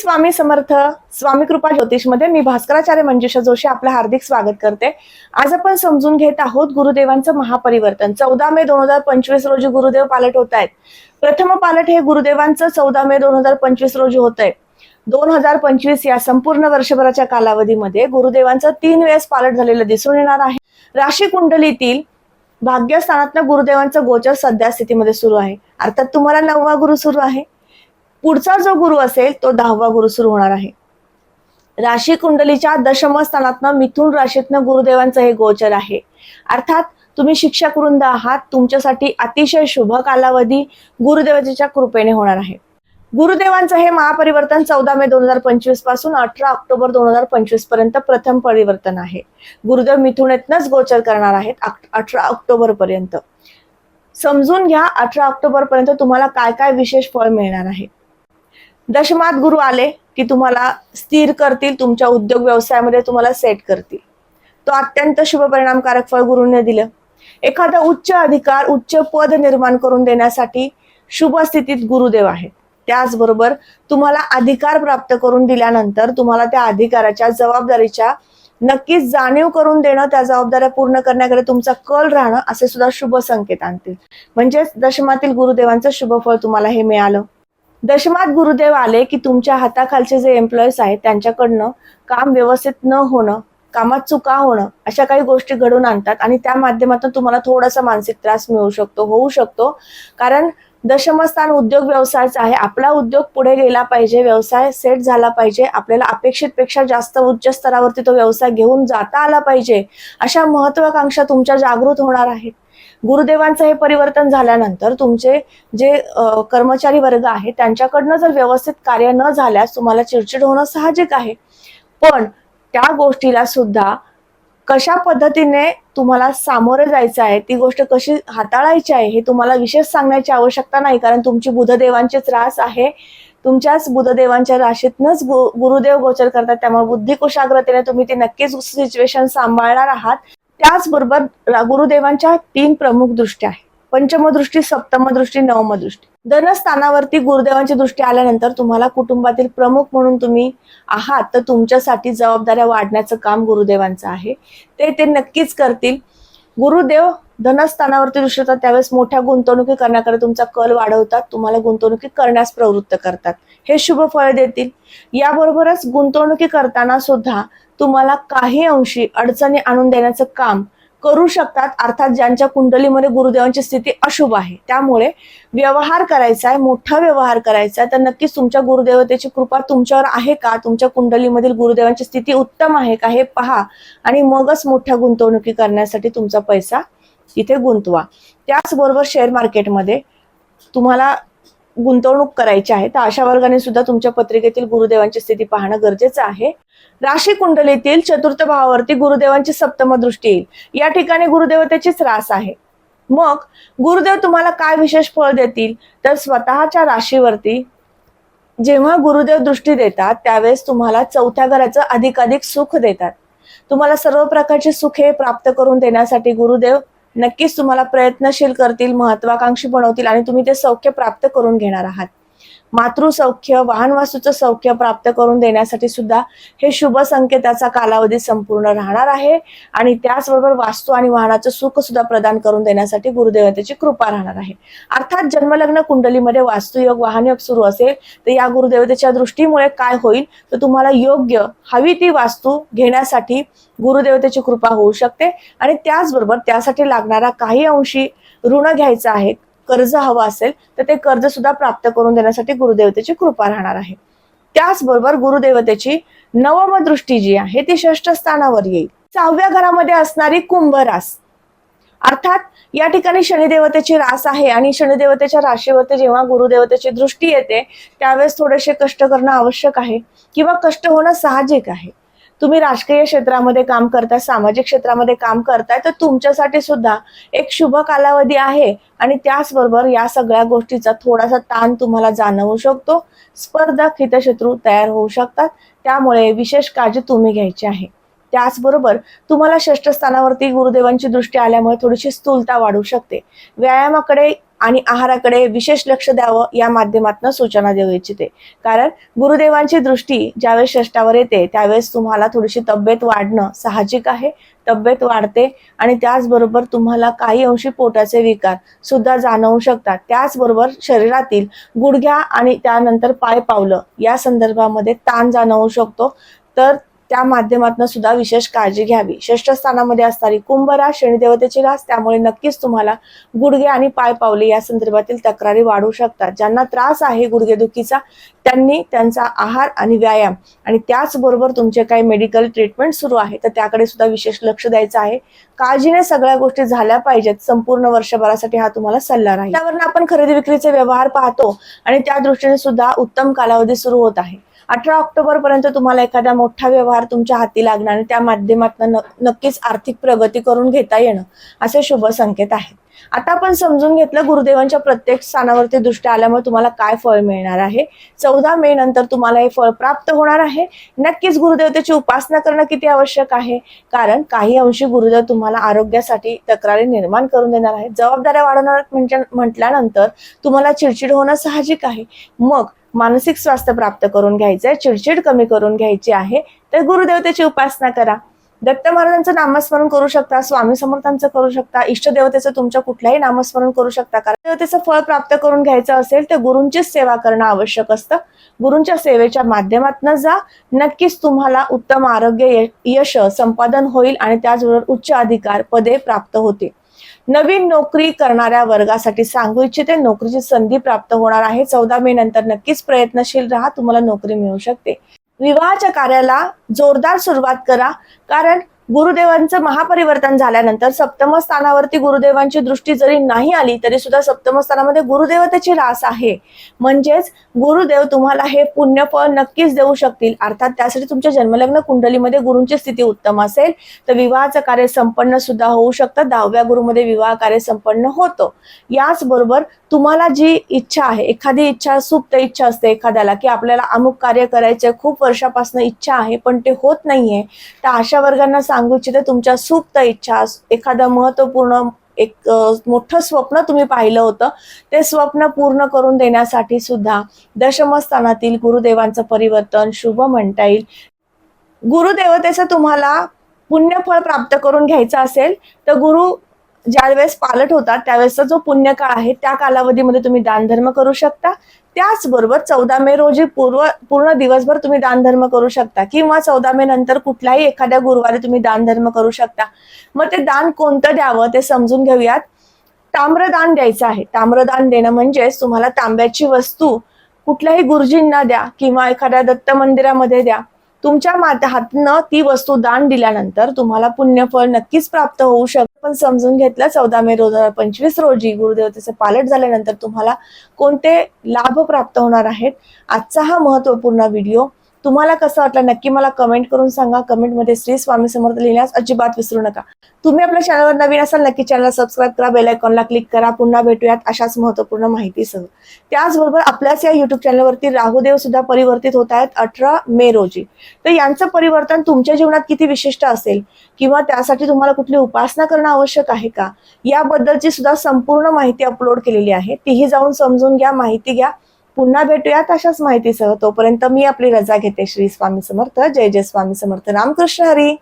स्वामी समर्थ स्वामी कृपा ज्योतिषमध्ये मी भास्कराचार्य मंजुषा जोशी आपलं हार्दिक स्वागत करते. आज आपण समजून घेत आहोत गुरुदेवांचं महापरिवर्तन. चौदा मे दोन हजार पंचवीस रोजी गुरुदेव पालट होत आहेत प्रथम पालट हे गुरुदेवांचं चौदा मे दोन हजार पंचवीस रोजी होत आहे दोन हजार पंचवीस या संपूर्ण वर्षभराच्या कालावधीमध्ये गुरुदेवांचं तीन वेळेस पालट झालेलं दिसून येणार आहे. राशी कुंडलीतील भाग्यस्थानातनं गुरुदेवांचं गोचर सध्या स्थितीमध्ये सुरू आहे. अर्थात तुम्हाला नववा गुरु सुरू आहे. पुढचा जो गुरु असेल तो दहावा गुरु सुरू होणार आहे. राशी कुंडलीच्या दशमस्थानातनं मिथून मिथुन राशीतनं गुरुदेवांचं हे गोचर आहे. अर्थात तुम्ही शिक्षक वृंद आहात तुमच्यासाठी अतिशय शुभ कालावधी गुरुदेवाच्या कृपेने होणार आहे. गुरुदेवांचं हे महापरिवर्तन चौदा मे दोन हजार पंचवीसपासून अठरा ऑक्टोबर दोन हजार पंचवीसपर्यंत प्रथम परिवर्तन आहे. गुरुदेव मिथुनेतनच गोचर करणार आहेत अठरा ऑक्टोबर पर्यंत. समजून घ्या अठरा ऑक्टोबर पर्यंत तुम्हाला काय काय विशेष फळ मिळणार आहे. दशमात गुरु आले की तुम्हाला स्थिर करतील तुमच्या उद्योग व्यवसायामध्ये तुम्हाला सेट करतील. तो अत्यंत शुभ परिणामकारक फळ गुरुने दिलं. एखादा उच्च अधिकार उच्च पद निर्माण करून देण्यासाठी शुभ स्थितीत गुरुदेव आहेत. त्याचबरोबर तुम्हाला अधिकार प्राप्त करून दिल्यानंतर तुम्हाला त्या अधिकाराच्या जबाबदारीच्या नक्कीच जाणीव करून देणं त्या जबाबदाऱ्या पूर्ण करण्याकडे तुमचा कल राहणं असे सुद्धा शुभ संकेत आणतील. म्हणजेच दशमातील गुरुदेवांचं शुभ फळ तुम्हाला हे मिळालं. दशमात गुरुदेव आले की तुमच्या हाताखालचे जे एम्प्लॉईज आहेत त्यांच्याकडनं काम व्यवस्थित न होणं कामात चुका होणं अशा काही गोष्टी घडून आणतात आणि त्या माध्यमातून तुम्हाला थोडासा मानसिक त्रास मिळू शकतो होऊ शकतो. कारण दशमस्थान उद्योग व्यवसायाचा आहे. आपला उद्योग पुढे गेला पाहिजे व्यवसाय सेट झाला पाहिजे. आपल्याला अपेक्षितपेक्षा जास्त उच्च स्तरावरती तो व्यवसाय घेऊन जाता आला पाहिजे. अशा महत्वाकांक्षा तुमच्या जागृत होणार आहेत. गुरुदेवांचं हे परिवर्तन झाल्यानंतर तुमचे जे कर्मचारी वर्ग आहे त्यांच्याकडनं जर व्यवस्थित कार्य न झाल्यास तुम्हाला चिडचिड होणं साहजिक आहे. पण त्या गोष्टीला सुद्धा कशा पद्धतीने तुम्हाला सामोरे जायचं आहे ती गोष्ट कशी हाताळायची आहे हे तुम्हाला विशेष सांगण्याची आवश्यकता नाही कारण तुमची बुधदेवांचीच रास आहे. तुमच्याच बुधदेवांच्या राशीतनच गुरुदेव गोचर करतात त्यामुळे बुद्धी कुशाग्रतेने तुम्ही ती नक्कीच सिच्युएशन सांभाळणार आहात. त्याचबरोबर गुरुदेवांच्या तीन प्रमुख दृष्टी आहेत. पंचमदृष्टी सप्तमदृष्टी नवमदृष्टी. धनस्थानावरती गुरुदेवांची दृष्टी आल्यानंतर तुम्हाला कुटुंबातील प्रमुख म्हणून तुम्ही आहात तर तुमच्यासाठी जबाबदाऱ्या वाढण्याचं काम गुरुदेवांचं आहे. ते ते नक्कीच करतील. गुरुदेव धनस्थानावरती दृष्टी होतात त्यावेळेस मोठ्या गुंतवणुकी करण्याकडे तुमचा कल वाढवतात तुम्हाला गुंतवणुकी करण्यास प्रवृत्त करतात. हे शुभ फळ देतील. याबरोबरच गुंतवणुकी करताना सुद्धा तुम्हाला काही अंशी अडचणी आणून देण्याचं काम करू शकतात. अर्थात ज्यांच्या कुंडलीमध्ये गुरुदेवांची स्थिती अशुभ आहे त्यामुळे व्यवहार करायचा आहे मोठा व्यवहार करायचा आहे तर नक्कीच तुमच्या गुरुदेवतेची कृपा तुमच्यावर आहे का? तुमच्या कुंडलीमधील गुरुदेवांची स्थिती उत्तम आहे का? हे पहा आणि मगच मोठ्या गुंतवणुकी करण्यासाठी तुमचा पैसा तिथे गुंतवा. त्याचबरोबर शेअर मार्केटमध्ये तुम्हाला गुंतवणूक करायची आहे तर अशा वर्गाने सुद्धा तुमच्या पत्रिकेतील गुरुदेवांची स्थिती पाहणं गरजेचं आहे. राशी कुंडलीतील चतुर्थ भावावरती गुरुदेवांची सप्तम दृष्टी येईल. या ठिकाणी गुरुदेवतेचीच रास आहे. मग गुरुदेव तुम्हाला काय विशेष फळ देतील? तर स्वतःच्या राशीवरती जेव्हा गुरुदेव दृष्टी देतात त्यावेळेस तुम्हाला चौथ्या घराचं अधिकाधिक सुख देतात. तुम्हाला सर्व प्रकारचे सुखे प्राप्त करून देण्यासाठी गुरुदेव नक्कीच तुम्हाला प्रयत्नशील करतील महत्वाकांक्षी बनवतील आणि तुम्ही ते सौख्य प्राप्त करून घेणार आहात. मातृसौख्य वाहन वास्तूचं सौख्य प्राप्त करून देण्यासाठी सुद्धा हे शुभ संकेताचा कालावधी संपूर्ण राहणार आहे. आणि त्याचबरोबर वास्तू आणि वाहनाचं सुख सुद्धा प्रदान करून देण्यासाठी गुरुदेवतेची कृपा राहणार आहे. अर्थात जन्मलग्न कुंडलीमध्ये वास्तुयोग वाहनयोग सुरू असेल तर या गुरुदेवतेच्या दृष्टीमुळे काय होईल? तर तुम्हाला योग्य हवी ती वास्तू घेण्यासाठी गुरुदेवतेची कृपा होऊ शकते. आणि त्याचबरोबर त्यासाठी लागणारा काही अंशी ऋण घ्यायचं आहे. कर्ज हवं असेल तर ते कर्ज सुद्धा प्राप्त करून देण्यासाठी गुरुदेवतेची कृपा राहणार आहे. त्याचबरोबर गुरुदेवतेची नवम दृष्टी जी आहे ती षष्ठ स्थानावर येईल. सहाव्या घरामध्ये असणारी कुंभ रास अर्थात या ठिकाणी शनिदेवतेची रास आहे आणि शनिदेवतेच्या राशीवरती जेव्हा गुरुदेवतेची दृष्टी येते त्यावेळेस थोडेसे कष्ट करणं आवश्यक आहे किंवा कष्ट होणं साहजिक आहे. तुम्ही राजकीय क्षेत्रामध्ये काम करताय सामाजिक क्षेत्रामध्ये काम करताय तर तुमच्यासाठी सुद्धा एक शुभ कालावधी आहे. आणि त्याचबरोबर या सगळ्या गोष्टीचा थोडासा ताण तुम्हाला जाणवू शकतो. स्पर्धक हितशत्रू तयार होऊ शकतात. त्यामुळे विशेष काळजी तुम्ही घ्यायची आहे. त्याचबरोबर तुम्हाला षष्ठ स्थानावरती गुरुदेवांची दृष्टी आल्यामुळे थोडीशी स्थूलता वाढू शकते. व्यायामाकडे आणि आहाराकडे विशेष लक्ष द्यावं या माध्यमातून सूचना देऊ इच्छिते. कारण गुरुदेवांची दृष्टी ज्यावेळेस श्रेष्ठावर येते त्यावेळेस तुम्हाला थोडीशी तब्येत वाढणं साहजिक आहे. तब्येत वाढते आणि त्याचबरोबर तुम्हाला काही अंशी पोटाचे विकार सुद्धा जाणवू शकतात. त्याचबरोबर शरीरातील गुडघ्या आणि त्यानंतर पाय पावलं या संदर्भामध्ये ताण जाणवू शकतो. तर त्या माध्यमातून सुद्धा विशेष काळजी घ्यावी. षष्ठ स्थानामध्ये असणारी कुंभ रास शनिदेवतेची रास त्यामुळे नक्कीच तुम्हाला गुडघे आणि पाय पावले या संदर्भातील तक्रारी वाढू शकतात. ज्यांना त्रास आहे गुडघेदुखीचा त्यांनी त्यांचा आहार आणि व्यायाम आणि त्याचबरोबर तुमचे काही मेडिकल ट्रीटमेंट सुरू आहे तर त्याकडे सुद्धा विशेष लक्ष द्यायचं आहे. काळजीने सगळ्या गोष्टी झाल्या पाहिजेत. संपूर्ण वर्षभरासाठी हा तुम्हाला सल्ला राहील. त्यावरून आपण खरेदी विक्रीचे व्यवहार पाहतो आणि त्या दृष्टीने सुद्धा उत्तम कालावधी सुरू होत आहे. अठरा ऑक्टोबर पर्यंत तुम्हाला एखादा मोठा व्यवहार तुमच्या हाती लागणार आणि त्या माध्यमातून नक्कीच आर्थिक प्रगती करून घेता येणं असे शुभ संकेत आहेत. आता आपण समजून घेतलं गुरुदेवांच्या प्रत्येक स्थानावरती दृष्ट्या आल्यामुळे तुम्हाला काय फळ मिळणार आहे. चौदा मे नंतर तुम्हाला हे फळ प्राप्त होणार आहे. नक्कीच गुरुदेवतेची उपासना करणं किती आवश्यक आहे? कारण काही अंशी गुरुदेव तुम्हाला आरोग्यासाठी तक्रारी निर्माण करून देणार आहे जबाबदाऱ्या वाढवणार म्हणजे म्हटल्यानंतर तुम्हाला चिडचिड होणं साहजिक आहे. मग मानसिक स्वास्थ्य प्राप्त करून घ्यायचं आहे चिडचिड कमी करून घ्यायची आहे तर गुरुदेवतेची उपासना करा. दत्त महाराजांचं नामस्मरण करू शकता स्वामी समर्थांचं करू शकता इष्टदेवतेचं तुमच्या कुठल्याही नामस्मरण करू शकता. कारण देवतेचं फळ प्राप्त करून घ्यायचं असेल तर गुरूंचीच सेवा करणं आवश्यक असतं. गुरूंच्या सेवेच्या माध्यमातून जा. नक्कीच तुम्हाला उत्तम आरोग्य यश संपादन होईल आणि त्याचबरोबर उच्च अधिकार पदे प्राप्त होतील. नवीन नोकरी करणाऱ्या वर्गासाठी सांगू इच्छिते नोकरीची संधी प्राप्त होणार आहे. चौदा मे नंतर नक्कीच प्रयत्नशील राहा तुम्हाला नोकरी मिळू शकते. विवाहाच्या कार्याला जोरदार सुरुवात करा. कारण गुरुदेवांचं महापरिवर्तन झाल्यानंतर सप्तम स्थानावरती गुरुदेवांची दृष्टी जरी नाही आली तरी सुद्धा सप्तम स्थानामध्ये गुरुदेवतेची रास आहे. म्हणजेच गुरुदेव तुम्हाला हे पुण्यफळ नक्कीच देऊ शकतील. अर्थात त्यासाठी तुमच्या जन्मलग्न कुंडलीमध्ये गुरूंची स्थिती उत्तम असेल तर विवाहाचं कार्य संपन्न सुद्धा होऊ शकतं. दहाव्या गुरुमध्ये विवाह कार्य संपन्न होतं. याचबरोबर तुम्हाला जी इच्छा आहे एखादी इच्छा सुप्त इच्छा असते एखाद्याला की आपल्याला अमुक कार्य करायचे खूप वर्षापासून इच्छा आहे पण ते होत नाहीये तर अशा वर्गांना सांग इच्छिते तुमच्या सुप्त इच्छा. एखादं महत्त्वपूर्ण एक मोठं स्वप्न तुम्ही पाहिलं होतं ते स्वप्न पूर्ण करून देण्यासाठी सुद्धा दशमस्थानातील गुरुदेवांचं परिवर्तन शुभ म्हणता येईल. गुरुदेवतेचं तुम्हाला पुण्यफळ प्राप्त करून घ्यायचं असेल तर गुरु ज्यावेळेस पालट होतात त्यावेळेसचा जो पुण्यकाळ आहे त्या कालावधीमध्ये तुम्ही दानधर्म करू शकता. त्याचबरोबर चौदा मे रोजी पूर्व पूर्ण दिवसभर तुम्ही दानधर्म करू शकता. किंवा चौदा मे नंतर कुठल्याही एखाद्या गुरुवारी तुम्ही दानधर्म करू शकता. मग ते दान कोणतं द्यावं ते समजून घेऊयात. ताम्रदान द्यायचं आहे. ताम्रदान देणं म्हणजेच तुम्हाला तांब्याची वस्तू कुठल्याही गुरुजींना द्या किंवा एखाद्या दत्त मंदिरामध्ये द्या. तुमच्या हातनं ती वस्तू दान दिल्यानंतर तुम्हाला पुण्यफळ नक्कीच प्राप्त होऊ शकतं. पण समजून घेतलं चौदा मे दोन हजार पंचवीस रोजी गुरुदेवतेचे पालट झाल्यानंतर तुम्हाला कोणते लाभ प्राप्त होणार आहेत? आजचा हा महत्त्वपूर्ण व्हिडिओ तुम्हाला कसं वाटलं? नक्की मला कमेंट करून सांगा. कमेंटमध्ये श्री स्वामी समर्थ लिहिण्यास अजिबात विसरू नका. तुम्ही आपल्या चॅनलवर नवीन असाल नक्की चॅनल सबस्क्राईब करा बेल आयकॉनला क्लिक करा. पुन्हा भेटूयात अशाच महत्त्वपूर्ण माहितीसह. त्याचबरोबर आपल्याच या युट्यूब चॅनलवरती राहुदेव सुद्धा परिवर्तित होत आहेत अठरा मे रोजी. तर यांचं परिवर्तन तुमच्या जीवनात किती विशिष्ट असेल? किंवा त्यासाठी तुम्हाला कुठली उपासना करणं आवश्यक आहे का? याबद्दलची सुद्धा संपूर्ण माहिती अपलोड केलेली आहे. तीही जाऊन समजून घ्या माहिती घ्या. पुन्हा भेटूयात अशाच माहितीसह. तोपर्यंत मी आपली रजा घेते. श्री स्वामी समर्थ. जय जय स्वामी समर्थ. रामकृष्ण हरी.